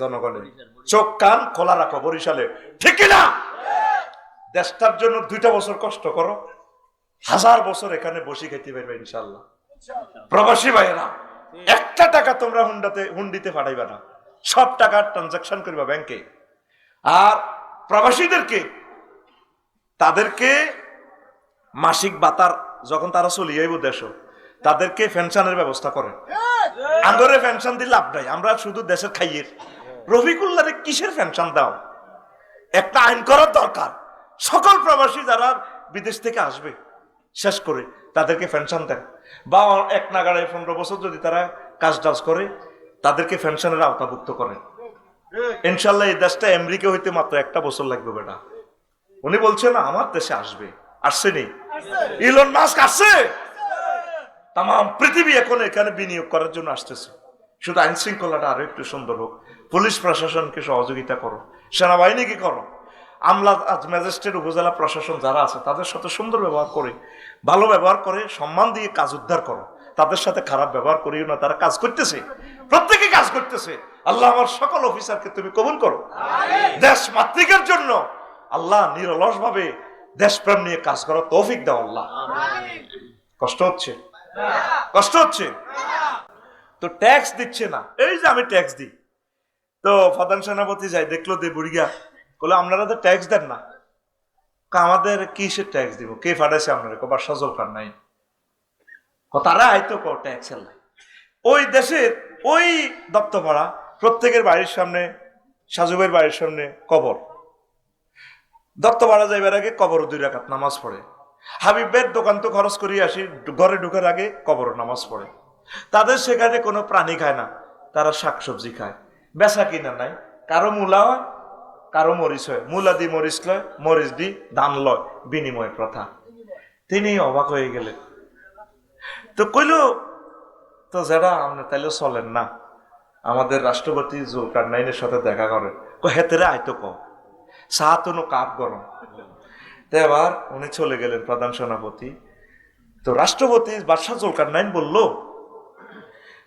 জনগণের চোখ কান খোলা রাখো বরিশালে। ঠিক না দেশটার জন্য দুইটা বছর কষ্ট করো। হাজার বছর এখানে বসে খেতে পারবে ইনশাল্লাহ প্রবাসী ভাইয়েরা, একটা টাকা তোমরা হুন্ডাতে, হুন্ডিতে পাঠাইবা না। সব টাকা ট্রানজাকশন করবা ব্যাংকে আর প্রবাসীদেরকে, তাদেরকে মাসিক বাতার যখন তারা চলিয়ে দেশ, তাদেরকে পেনশনের ব্যবস্থা করেন। আন্দরে পেনশন দিয়ে লাভ নাই আমরা শুধু দেশের খাইয়ের। রফিকুল্লারে কিসের পেনশন দাও? একটা আইন করার দরকার। সকল প্রবাসী যারা বিদেশ থেকে আসবে শেষ করে তাদেরকে পেনশন দেন। বা এক নাগাড়ে পনেরো বছর যদি তারা কাজ টাজ করে তাদেরকে পেনশনের আওতাভুক্ত করেন। ইনশাল্লাহ এই দেশটা আমেরিকা হইতে মাত্র একটা বছর লাগবে বেটা। উনি বলছে না আমার দেশে আসবে। আসছে নি? ইলন মাস্ক আসছে? তাম পৃথিবী এখন এখানে বিনিয়োগ করার জন্য আসতেছে। শুধু আইন শৃঙ্খলাটা আরও একটু সুন্দর হোক। পুলিশ প্রশাসনকে সহযোগিতা করো সেনাবাহিনীকে করো। আমলা আজ ম্যাজিস্ট্রেট উপজেলা প্রশাসন যারা আছে তাদের সাথে সুন্দর ব্যবহার করে ভালো ব্যবহার করে সম্মান দিয়ে কাজ উদ্ধার করো। তাদের সাথে খারাপ ব্যবহার করিও না তারা কাজ করতেছে। প্রত্যেকে কাজ করতেছে। আল্লাহ আমার সকল অফিসারকে তুমি কবুল করো। দেশ মাতৃকের জন্য আল্লাহ নিরলস ভাবে দেশপ্রেম নিয়ে কাজ করার তৌফিক দাও আল্লাহ। কষ্ট হচ্ছে। কষ্ট হচ্ছে? তো ট্যাক্স দিচ্ছে না। এই যে আমি ট্যাক্স দিই। তো প্রধান সেনাপতি যাই দেখল দে বুড়িয়া বলে, আপনারা তো ট্যাক্স দেন না। আমাদের কিসের ট্যাক্স দিব? কে ফাটাইছে আপনারা? কবার সজল কার নাই। তারা আইতো কো ট্যাক্স নাই ওই দেশের ওই দত্তপাড়া প্রত্যেকের বাড়ির সামনে, সাজুবের বাড়ির সামনে কবর। দত্তপাড়া যাইবার আগে কবর দুই রাকাত নামাজ পড়ে। হাবিবের দোকান তো খরচ করিয়ে আসি, ঘরে ঢুকার আগে কবর নামাজ পড়ে। তাদের সেখানে কোনো প্রাণী খায় না, তারা শাকসবজি খায়। বেচা কিনা নাই, কারও মূলা হয়, কারও মরিচ হয়। মূলা দি মরিচ লয়, মরিচ দি ধান লয়, বিনিময় প্রথা। তিনি অবাক হয়ে গেলেন। তো কইল, তো যারা আপনি তাইলে চলেন না। আমাদের রাষ্ট্রপতি জুলকার নাইনের সাথে দেখা করেন। হেতেরে আইতো ক। চা তো কাপ গরম। তো এবার উনি চলে গেলেন প্রধান সেনাপতি। তো রাষ্ট্রপতি বাদশাহ জুলকার নাইন বলল,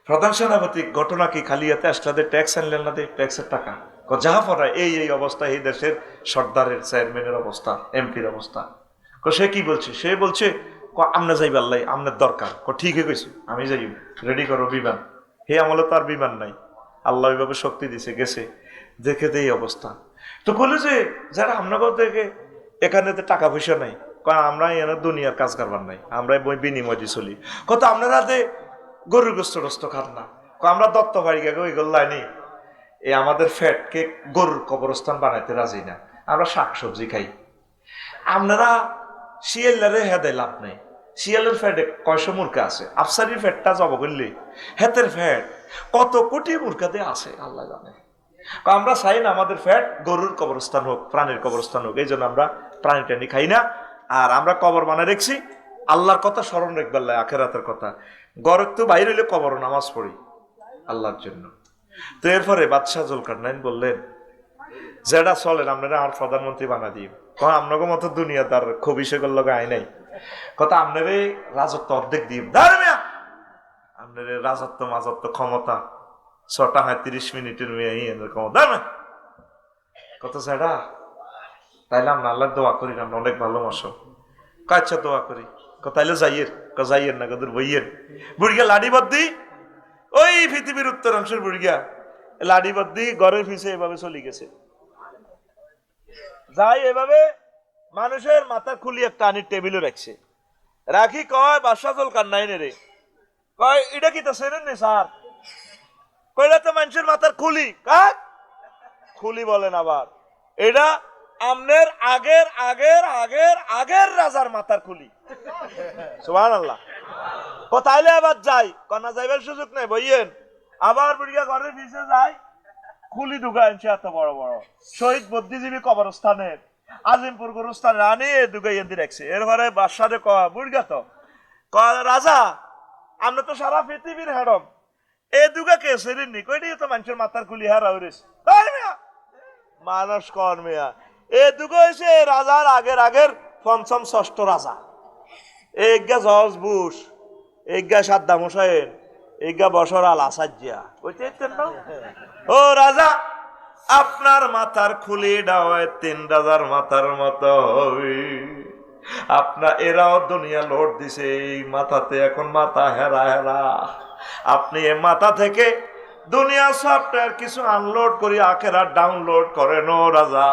প্রধান সেনাপতি, ঘটনা কি খালি এতে আসলে ট্যাক্স আনলেন না ট্যাক্সের টাকা? পড়া, এই এই অবস্থা, এই দেশের সর্দারের, চেয়ারম্যানের অবস্থা, এমপির অবস্থা। সে কি বলছে? সে বলছে, ক, আমনে যাই আল্লাহ আমনের দরকার। ক ঠিকই কইছি, আমি যাই রেডি করো বিমান। হে আমলে তার বিমান নাই। আল্লাহ ওইভাবে শক্তি দিছে, গেছে। দেখে দেই অবস্থা। তো বলে যে, যারা আপনাদের থেকে এখানে তো টাকা পয়সা নাই। কারণ আমরা এনে দুনিয়ার কাজ কারবার নাই। আমরা বই বিনিময় দিয়ে চলি। কত আপনারা যে গরুর গোস্ত টোস্ত খান না। আমরা দত্ত বাড়ি গে ওইগুলো লাইনি। এই আমাদের ফ্যাটকে গরুর কবরস্থান বানাইতে রাজি না। আমরা শাক সবজি খাই। আপনারা শিয়ালারে হেদে লাভ নেই। শিয়ালের ফ্যাটে কয়শো মূর্খা আছে। আফসারির ফ্যাটটা জব করলে। হেতের ফ্যাট কত কোটি মূর্খাতে আছে, আল্লাহ জানে। আমরা চাই না আমাদের ফ্যাট গরুর কবরস্থান হোক, প্রাণীর কবরস্থান হোক। এই জন্য আমরা প্রাণী টানি খাই না। আর আমরা কবর বানায় রেখছি। আল্লাহর কথা স্মরণ রাখবার লাই আখেরাতের কথা। গরর তো বাইরে হইলে কবর নামাজ পড়ি আল্লাহর জন্য। তো এরপরে বাদশাহ জুলকার নাইন বললেন যেটা চলেন আপনারা আমার প্রধানমন্ত্রী বানা দিই। কারণ আপনাকে মতো দুনিয়াদার খুবই সেগুলো লগে আয় নাই। কথা আপনারে রাজত্ব অর্ধেক দিই আপনার রাজত্ব, মাজত্ব ক্ষমতা, ছটা হয় তিরিশ মিনিটের মেয়ে দাঁড়ান কত সেটা তাইলে আমরা আল্লাহ দোয়া করি না আমরা অনেক ভালোবাসো কাচ্চা দোয়া করি। তাইলে যাইয়ের যাইয়ের না কদর বইয়ের। বুড়িয়া লাডি বদ্দি ওই পৃথিবীর উত্তরাংশের বুড়িয়া লাডি বদ্দি ঘরের পিছে এভাবে চলে গেছে। যাই এভাবে মানুষের মাথা খুলি একটা আনির টেবিলে রাখছে। রাখি কয়, বাদশাহ জল কান্নাই রে। কয়, এটা কি তো সেরেন নে স্যার? কইলা তো মানুষের মাথার খুলি। কাক? খুলি বলেন আবার। এটা আমনের আগের আগের আগের আগের রাজার মাথার খুলি সুবহান আল্লাহ তাইলে আবার যাই। কন্যা যাইবার সুযোগ নেই, বইয়েন। আবার বুড়িয়া ঘরের পিছে যাই। খুলি ঢুকা আনছে এত বড় বড়। শহীদ বুদ্ধিজীবী কবরস্থানের, আজিমপুর গুরুস্থানের আনি ঢুকাই এনে রাখছে। এরপরে বাদশাহে ক বুড়িয়া তো। ক রাজা আমরা তো সারা পৃথিবীর হেডম। এ দুগা কে সেরিননি কইটি তো মানুষের মাথার খুলি হারা হইরিস মানুষ কর মিয়া। এ দুগো রাজার আগের আগের পঞ্চম ষষ্ঠ রাজা। এজ্ঞা জর্জ বুশ এজ্ঞা সাদ্দাম হোসেন এইগা বছর আল আসাজ্জা বুঝতে ও রাজা, আপনার মাথার খুলি ডাওয়ায় তিন রাজার মাথার মতো হবে আপনার এরাও দুনিয়া লোড দিছে, এই মাথাতে এখন মাথা হেরা হেরা। আপনি এ মাথা থেকে দুনিয়া সফটওয়্যার কিছু আনলোড করি আখেরা ডাউনলোড করেন রাজা,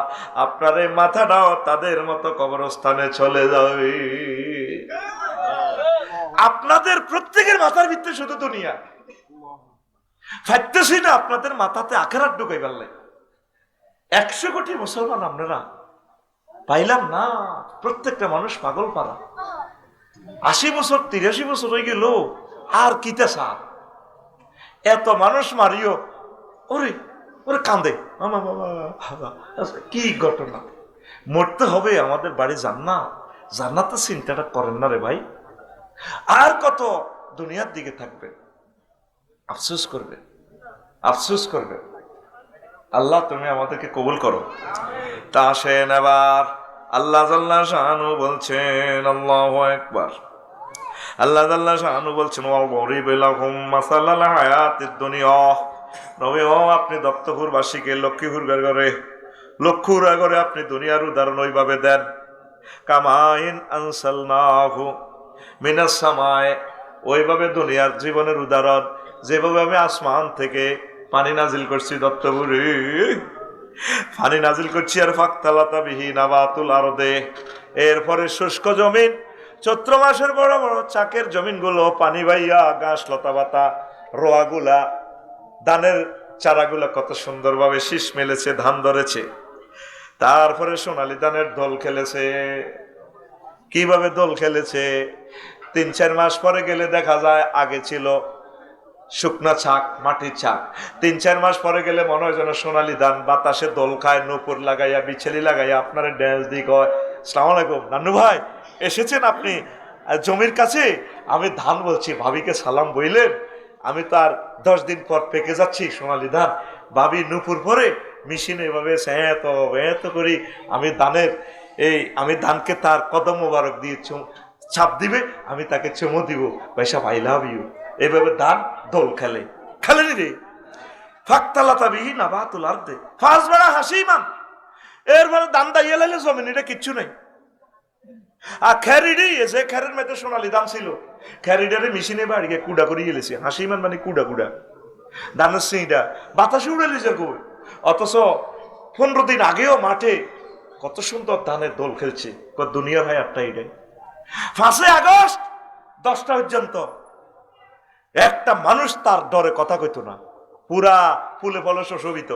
আপনার এই মাথাটাও তাদের মতো কবরস্থানে চলে যাবে। আপনাদের প্রত্যেকের মাথার ভিতরে শুধু দুনিয়া। ফাইতেছি না আপনাদের মাথাতে আখেরাত ঢুকাই পারলে একশো কোটি মুসলমান আপনারা, পাইলাম না। প্রত্যেকটা মানুষ পাগল পারা আশি বছর, তিরাশি বছর হয়ে গেল, আর কিতে সার এত মানুষ মারিও। ওরে ওরে মামা বাবা। আচ্ছা, কি ঘটনা? মরতে হবে আমাদের বাড়ি জান্না জান্নাত জান্নাতের চিন্তাটা করেন না রে ভাই। আর কত দুনিয়ার দিকে থাকবে। আফসোস করবে। আফসোস করবে। আল্লাহ তুমি আমাদেরকে কবুল করো। তা আসেন এবার। আল্লাহ বলছেন আল্লাহ একবার আল্লাহ জাল্লা শাহানু বলছেন হায়াতিদ দুনিয়া। নবী, ও আপনি দপ্তপুর বাসীকে লক্ষ্মীপুর ঘরে লক্ষ্মীপুর ঘরে আপনি দুনিয়ার উদাহরণ ওইভাবে দেন। কামাইন আনসালনাহু মিনাস ওইভাবে দুনিয়ার জীবনের উদাহরণ, যেভাবে আমি আসমান থেকে পানি নাজিল করছি দত্তপুরে। পানি নাজিল করছি আর ফাক্তালাতা বিহীন আবাতুল আরদে। এরপরে শুষ্ক জমিন চৈত্র মাসের বড় বড় চাকের জমিনগুলো, পানি বাইয়া ঘাস লতা পাতা, রোয়াগুলা, ধানের চারাগুলা কত সুন্দরভাবে শীষ মেলেছে, ধান ধরেছে। তারপরে সোনালি ধানের দোল খেলেছে। কীভাবে দোল খেলেছে? তিন, চার মাস পরে গেলে দেখা যায় আগে ছিল শুকনা ছাক মাটির ছাক তিন, চার মাস পরে গেলে মনে হয় যেন সোনালি ধান বাতাসে দোল খায়, নূপুর লাগাইয়া, বিছেলি লাগাইয়া, আপনার ড্যান্স দিক হয় সালাম আলাইকুম, নান্নু ভাই। এসেছেন আপনি? জমির কাছে? আমি ধান বলছি, ভাবিকে সালাম বইলেন। আমি তার দশ দিন পর পেকে যাচ্ছি, সোনালি ধান। ভাবি নুপুর পরে মেশিনে এভাবে এত এত করি আমি ধানের, এই আমি ধানকে তার কদম মোবারক দিয়ে ছাপ দিবে, আমি তাকে চুমো দিব। পয়সা আই লাভ ইউ এভাবে ধান দোল খেলে। খেলেনি রে। ফাঁকতালাতা বিহীন আবাতুল আর্দে। ফাঁস বেড়া হাসি মান এরপরে দান দাইয়ে লাইলে জমিন, এটা কিচ্ছু নেই। আর খ্যারিডি খ্যারের মেয়েতে সোনালি দাম ছিল। খ্যারিডারে মেশিনে বাড়িকে কুড়া করে মান কুড়া কুড়া। বাতাসে উড়ে অথচ পনেরো দিন আগেও মাঠে কত সুন্দর ধানের দোল খেলছে। কত দুনিয়ার ভাই আটটা এটাই ফাঁসে আগস্ট, দশটা পর্যন্ত। একটা মানুষ তার ডরে কথা কইতো না। পুরা ফুলে ফলে শোষবিত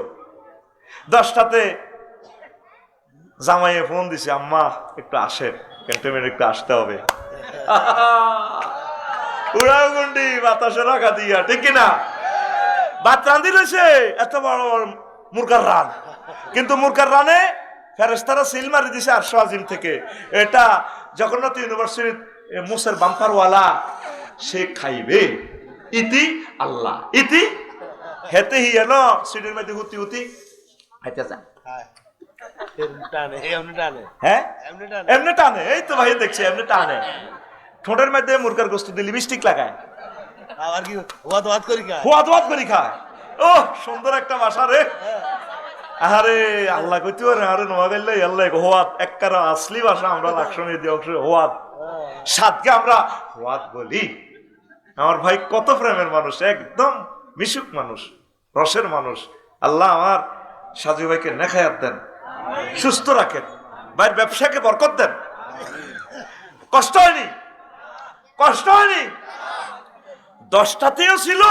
দশটাতে জামাইয়ে ফোন দিছে, আম্মা, একটু আসেন। ক্যান্টনমেন্ট একটু আসতে হবে। উড়াও গুন্ডি, বাতাসে রাখা দিয়া, ঠিক কিনা? ভাত রান্ধি রয়েছে এত বড় মুরগার রান। কিন্তু মুরগার রানে ফেরেস্তারা সিল মারি দিছে আরশো আজিম থেকে। এটা জগন্নাথ ইউনিভার্সিটির মুসের বাম্পারওয়ালা, সে খাইবে। ইতি আল্লাহ, ইতি হেতে হিয়া ন সিটির মধ্যে হুতি হুতি। হাইতে যা হ্যাঁ? এমনি টানে। এই তো ভাই দেখছি এমনি টানে। ঠোঁটের মধ্যে মুরগার গোস্ত দিয়ে লিপস্টিক লাগায়। আবার কি করি হোয়াত করে খায়। ও সুন্দর একটা বাসা রে। আরে আল্লাহ কইতে পারে আরে আল্লাহ হোয়াত এককারা আসলি ভাষা আমরা লাকসনে দিয়ে অংশ হোয়াত সাতকে আমরা হোয়াত বলি। আমার ভাই কত প্রেমের মানুষ একদম মিশুক মানুষ রসের মানুষ। আল্লাহ আমার সাজু ভাইকে নেখায়াত দেন। সুস্থ রাখেন। ভাইয়ের ব্যবসাকে বরকত দেন। কষ্ট হয়নি? কষ্ট হয়নি? দশটাতেও ছিল,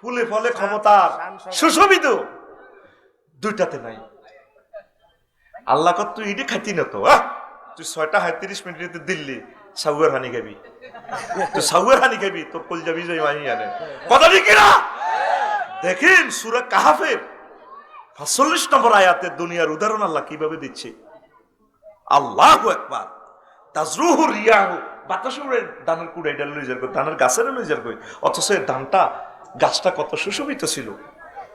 ফুলে ফলে ক্ষমতা সুশোভিত। দুইটাতে নাই। আল্লাহ কত তুই ইডি খাইতি না তো! তুই ছয়টা সাঁত্রিশ মিনিট দিল্লি, সাউয়ের হানি খাবি। তুই সাউয়ের হানি খাবি, তোর কল যাবি যাই মানি জানে কথা ঠিক দেখেন সুরা কাহাফের পাঁচচল্লিশ নম্বর আয়াতে দুনিয়ার উদাহরণ আল্লাহ কীভাবে দিচ্ছে? আল্লাহ একবার তাজরুহু রিয়াহু। বাতাসে উড়ে ধানের কুড়ে এটা লই কই, ধানের গাছের লই কই। অথচ এই ধানটা গাছটা কত সুশোভিত ছিল।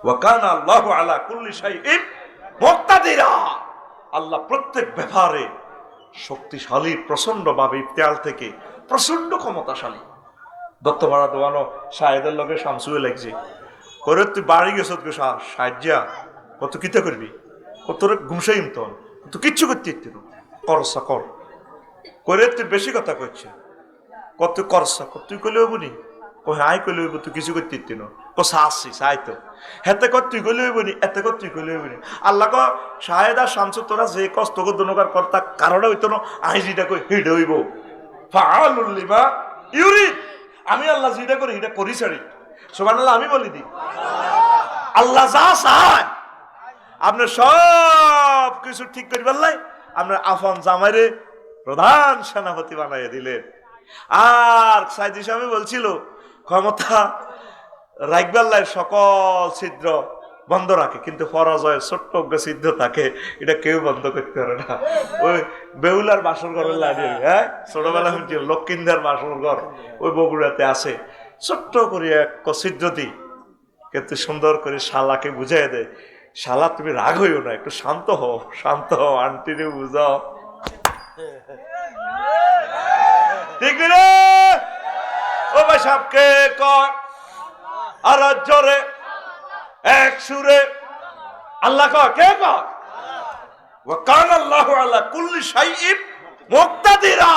ওয়াকান আল্লাহ আলা কুল্লি শাইইন মুক্তাদিরা। আল্লাহ প্রত্যেক ব্যাপারে শক্তিশালী প্রচণ্ড ভাবে ইফতেয়াল থেকে প্রচণ্ড ক্ষমতাশালী। দত্তপাড়া দোয়ানো সাহেদের লগে শামসুয়ে লাগছে। করে তুই বাড়ি গেছ গো সাহায্যা কত কিতা করবি? কত ঘুমসাই তখন তুই কিচ্ছু করতে ইত্তি করসা কর করে। তুই বেশি কথা করছে কত করসা তুই কইলে হইব নি? ও হাই কইলে হইব তুই কিছু করতে ইত্তি না। ও সাহসি সাই তো। হেতে কর তুই কইলে হইব নি, এতে কর তুই কইলে হইব নি। আল্লাহ ক শাহেদা শামসু, তোরা যে কষ্ট কর দনকার কর তা কারণে হইতো না আই যেটা কই হিড হইব। ফাআলুল্লিমা ইউরিদ। আমি আল্লাহ যেটা করি এটা করি ছাড়ি। সুবহানাল্লাহ, আমি বলি দি। আল্লাহ যা চায় আপনি সব কিছু ঠিক করি পারলাই আপনার আফন জামাইরে প্রধান সেনাপতি বানাইয়া দিলেন। আর সাইদি স্বামী বলছিল, ক্ষমতা রাইকবাল্লাই সকল ছিদ্র বন্ধ রাখে, কিন্তু পরাজয়ের ছোট্ট ছিদ্র থাকে, এটা কেউ বন্ধ করতে পারে না। ওই বেউলার বাসর ঘরের লাগে হ্যাঁ? ছোটবেলা শুনছি লক্ষ্মীন্দার বাসর ঘর, ওই বগুড়াতে আছে। ছোট্ট করে এক ছিদ্র দিই, কিন্তু সুন্দর করে শালাকে বুঝাই দেয়। শালা, তুমি রাগ হইও না, একটু শান্ত হও শান্ত হও, আন্টিরে বুঝাও। ঠিক রে ও ভাই সাপকে কর। আর জোরে, এক সুরে। আল্লাহ কর, কে কর? ওয়াকান আল্লাহু আলা কুল্লি শাইইন মুক্তাদিরা।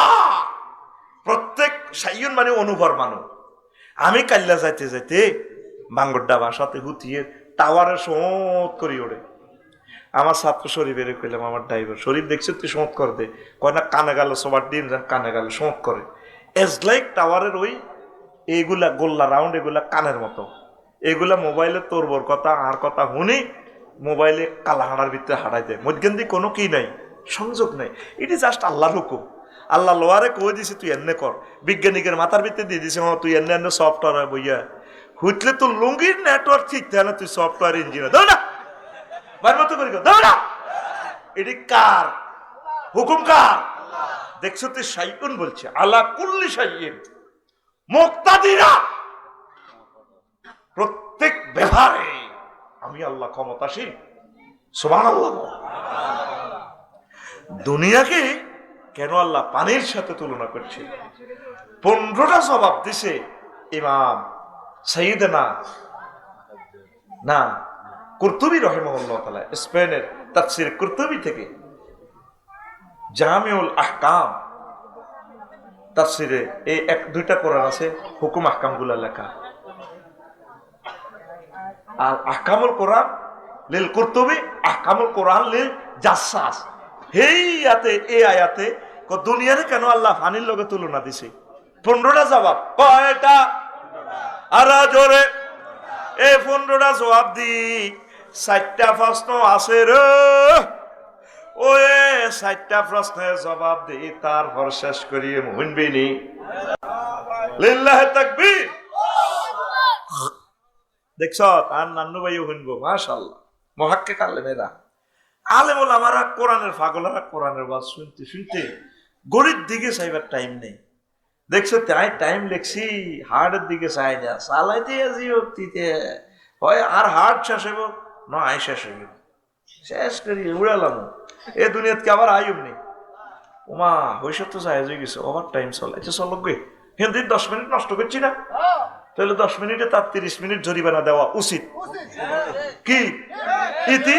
প্রত্যেক সাইয়ুন মানে অনুভর মানুষ। আমি কাল্লা যাইতে যাইতে বাঙ্গরডা বাসাতে হুতিয়ে টাওয়ারে সোঁত করি ওড়ে আমার ছাত্র শরীফ শরীফের কইলাম, আমার ড্রাইভার শরীফ দেখছে তুই সোঁত কর দে। কয়, না, কানে গেল সবার দিন কানে গেল সোঁত করে। এজ লাইক টাওয়ারের ওই এইগুলা গোল্লা রাউন্ড এগুলা কানের মতো। এগুলা মোবাইলে তোর বোর কথা, আর কথা শুনি মোবাইলে কালা হাড়ার ভিতরে হারাই দেয়। মধ্যে কোনো কি নাই, সংযোগ নাই। ইট এটি জাস্ট আল্লাহর হুকুম। আল্লাহ লোয়ারে কই দিছে, তুই এনে কর। বিজ্ঞানিকের মাথার ভিতরে দিয়ে দিছে হ্যাঁ তুই এনে এনে সফটওয়্যার বইয়া হুটলে তোর লুঙ্গির নেটওয়ার্ক ঠিক না তুই সফটওয়্যার ইঞ্জিনিয়ার দাও না! বার মতো করি দাও না! এটি কার? হুকুম কার? দেখছ তুই সাইকুন বলছে আল্লাহ কুল্লি সাইয়েন মুক্তাদিরা! প্রত্যেক ব্যবহারে আমি আল্লাহ ক্ষমতাসীন। সোমান দুনিয়াকে কেন আল্লাহ পানির সাথে তুলনা করছে? পনেরোটা জবাব দিছে ইমাম সঈদনা না, কুর্তুবি রহেমউল্লাহ তালা স্পেনের কুর্তুবি থেকে জামিউল আহকাম এই এক, দুইটা কোরআন আছে, হুকুম লেখা। আর আহকামুল কোরআন লিল কুর্তুবি, আহকামুল কোরআন জাসাস। হেই আয়াতে, এই আয়াতে দুনিয়ারে কেন আল্লাহ ফানির লগে তুলনা দিছে? পনেরোটা জবাব, কয়টা? আর জোরে। এই পনেরোটা জবাব দি। চারটা প্রশ্ন আছে রে। ওই চারটা প্রশ্নের জবাব দি, তারপর শেষ করি শুনবিনি লিল্লাহে তাকবীর। দেখছ আর নান্নু ভাইও শুনব মাশাল্লাহ মহাক্কে কালে মেয়েরা। আলেমুল আমারা কোরআনের পাগলারা কোরআনের বাস শুনতে শুনতে গরিব দিকে চাইবার টাইম নেই। দেখছ, তাই টাইম লেখছি হার্টের দিকে চাই না। চালাইতে আজি অক্তিতে হয় আর হার্ট শেষ হইব, ন, আই শেষ হইব। শেষ করি, উড়ালাম। এ দুনিয়াত দুনিয়াতে আবার আয়ুব নেই ওমা হইসব তো চাই হয়ে গেছে ওভার টাইম চলাইছে চলক গে হিন্দির দশ মিনিট নষ্ট করছি না। তাহলে দশ মিনিটে তার তিরিশ মিনিট জরিমানা দেওয়া উচিত। কি? ইতি?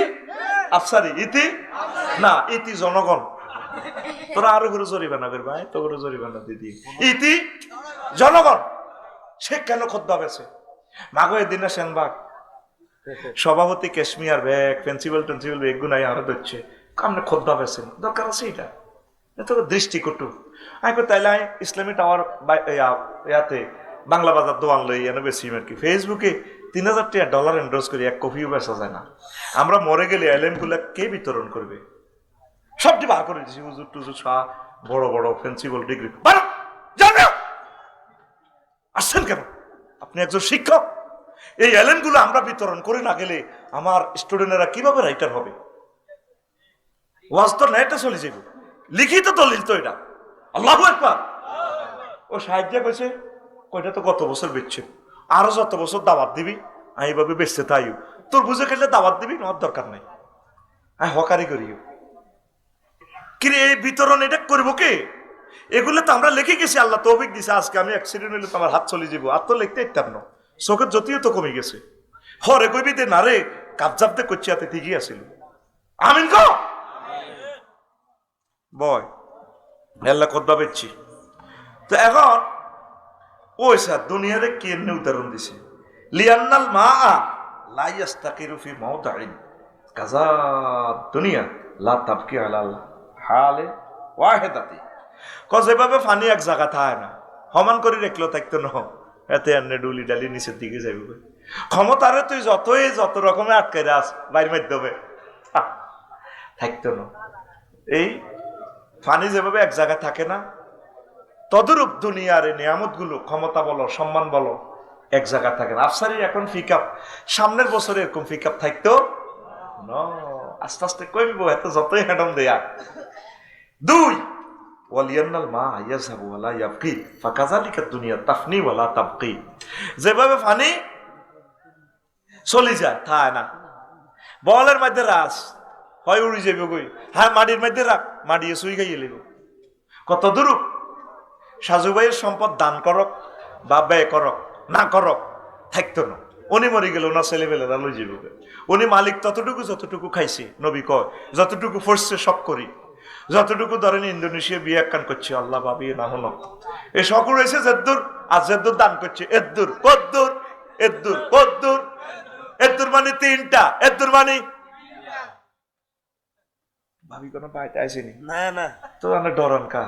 আফসারি, ইতি? না, ইতি জনগণ। তোরা আরও করে জরিমানা ভাই তো করে জরিমানা দিদি ইতি জনগণ সে কেন খোদ্দা বেছে? মাগো এদিন সেনবাগ সভাপতি কেশমিয়ার ব্যাগ পেন্সিবল টেন্সিবল ব্যাগ গুনাই আরও দিচ্ছে কামনে খোদ্দা বেছেন দরকার আছে এটা? এত দৃষ্টিকটু। আমি তাইলে ইসলামী টাওয়ার ইয়া- ইয়াতে বাংলা বাজার দোয়ান লই এনে বেশি আর কি? ফেসবুকে তিন হাজার টাকা ডলার এন্ডোজ করি এক কপিও বেচা যায় না। আমরা মরে গেলে এলেনগুলা কে বিতরণ করবে? সবটি বার করে দিছি? হুজুর টুজুর শাহ বড় বড় প্রিন্সিপাল ডিগ্রি যাবে আসছেন কেন? আপনি একজন শিক্ষক। এই এলেনগুলো আমরা বিতরণ করে না গেলে আমার স্টুডেন্টেরা কীভাবে রাইটার হবে? ওয়াজ তো নেটে চলে যাবে লিখিত দলিল তো এটা। আল্লাহ একবার ও সাহায্য কইছে, কয়টা তো গত বছর বেচছে। আরও যত বছর দাওয়াত দিবি, আমি এইভাবে বেচতে তাইও তোর বুঝে খেলে দাওয়াত দিবি নেওয়ার দরকার নাই। আমি হকারি করিও। কিরে এই বিতরণ এটা করব কে? এগুলো তো আমরা লিখে গেছি, আল্লাহ তৌফিক দিছে আজকে, আমি অ্যাক্সিডেন্ট হলে তো আমার হাত চলে যাব আর তো লিখতে ইত্যার না। চোখের জ্যোতিও তো কমে গেছে। হরে কইবি দে, না রে কাবজাবতে করছি হাতে ঠিকই আসিল আমিন ক? বয়, আল্লাহ কদবা পেয়েছি। তো এখন, ওই স্যার দুনিয়ারে কেন উদাহরণ দিছে? লিয়ান্নাল মা লাইয়াস্তাকিরু ফি মাওদাইন কাজা দুনিয়া, লা তাবকি আলাল হালে ওয়াহিদাতি। কজ এভাবে ফানি এক জায়গা থাকে না। সমান করে রাখল থাকতো ন এতে এনে ডুলি ডালি নিচের দিকে যাইব ক্ষমতারে তুই যতই যত রকমের আটকে রাস বাইর মাধ্যমে। থাকতো না এই ফানি যেভাবে এক জায়গায় থাকে না তদরূপ দুনিয়ার এই নিয়ামতগুলো ক্ষমতা বলো সম্মান বলো, এক জায়গায় থাকে না। আফসারির এখন ফিকাপ, সামনের বছরে এরকম ফিকাপ থাকতো ন আস্তে আস্তে কমবো এত যতই হ্যাডম দেয়া। দুই, ওয়ালিয়ান্নাল মা ইয়াযহাবু ওয়ালা ইয়াবকি, ফাকাযালিকা দুনিয়া তাফনি ওয়ালা তাবকি। যেভাবে ফানি, চলি যায় থায় না। বলের মধ্যে রাস হয় উড়ি যাবে কই? হ্যাঁ মাটির মধ্যে রাখ মাটি সুই খাইয়ে লিব কত দূর সাজু ভাইয়ের সম্পদ দান করক, বা ব্যয় করক, না করক, থাকতো না। উনি মরে গেল ওনার ছেলেবেলেরা লই যাবে উনি মালিক ততটুকু যতটুকু খাইছে, নবী কয়, যতটুকু ফোর্সে সব করি। যতটুকু ধরেন ইন্দোনেশিয়া বিয়ে একখান করছে আল্লাহ ভাবি না হলো। এ সকল রয়েছে জেদ্দুর আর জেদ্দুর দান করছে এদ্দুর কদ্দুর এদ্দুর কদ্দুর। এদ্দুর মানে তিনটা এদ্দুর মানে? ভাবি কোনো পাইতে আসেনি না না। তো ডরান কা।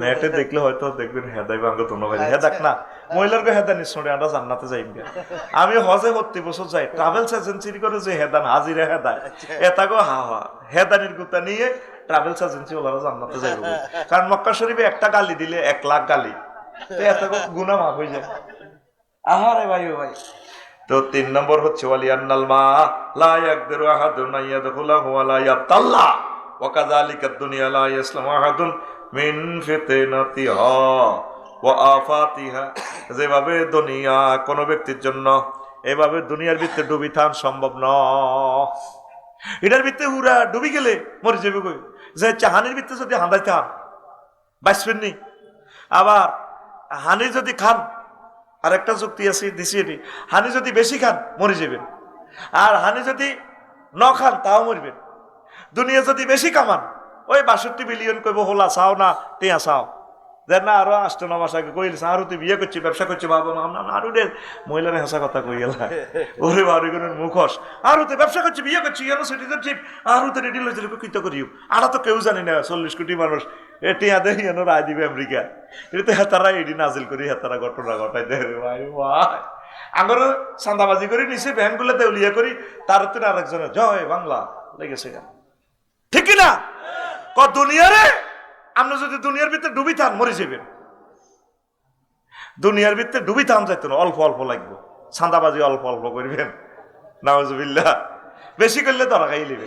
নেটে দেখলে হয়তো দেখবেন হেদাই বাঙ্গ নয় হেদাক না মহিলার কে হেদানি শুনে আমরা জান্নাতে আমি হজে প্রতি বছর যাই ট্রাভেলস এজেন্সির করে যে হেদান হাজিরা হেদায় এটা গো হা হা হেদানির গুতা নিয়ে ট্রাভেলস এজেন্সি ওলারা জান্নাতে যাইব কারণ মক্কা শরীফে একটা গালি দিলে এক লাখ গালি। তো এত গুনা মাফ হয়ে যায়। আহারে ভাই ভাই। তো তিন নম্বর হচ্ছে মা আহাদুন ইয়াতাল্লা দুনিয়া লা আহাদুন মিন ওয়া আফাতিহা। যেভাবে দুনিয়া কোন ব্যক্তির জন্য এভাবে দুনিয়ার ভিতরে ডুবি থান সম্ভব নয়। এটার ভিতরে হুরা ডুবি গেলে মরে যাবে কই? যে চাহানির ভিতরে যদি হাঁদাইতে থান বাইসবেন নি আবার হানি যদি খান আর একটা যুক্তি আছে, দিছি এটি, হানি যদি বেশি খান, মরে যাবেন। আর হানি যদি ন খান, তাও মরবেন। দুনিয়া যদি বেশি কামান, ওই বাষট্টি বিলিয়ন কইব, হোলা চাও না তেয়া চাও। যে না আরও আষ্ট ন আগে কইল আরও তুই বিয়ে করছি ব্যবসা করছি বাবা মা না আরও রে মহিলার হেসা কথা কই গেল ওরে বারুগুনের মুখোশ আরও তো ব্যবসা করছি বিয়ে করছি কেন সিটিজেনশিপ আরও তো রেডি লইছিল কৃত করিও আর তো কেউ জানি না চল্লিশ কোটি মানুষ এ টিয়া দেখি এনো রায় দিবে আমেরিকা এটা তো হেতারা এডি নাজিল করি হেতারা ঘটনা ঘটাই দে রে ভাই ভাই আগর চান্দাবাজি করে নিছে ভ্যানগুলো দেউলিয়া করি তার তো আরেকজনের জয় বাংলা লেগেছে কেন ঠিক কি না ক দুনিয়ারে আপনি যদি দুনিয়ার ভিতরে ডুবি থান মরে যাবেন দুনিয়ার ভিতরে ডুবি থান যাইতো না, অল্প অল্প লাগবে। চাঁদাবাজি অল্প অল্প করবেন। নাওজবিল্লা বেশি করলে ধরা খাই নেবে।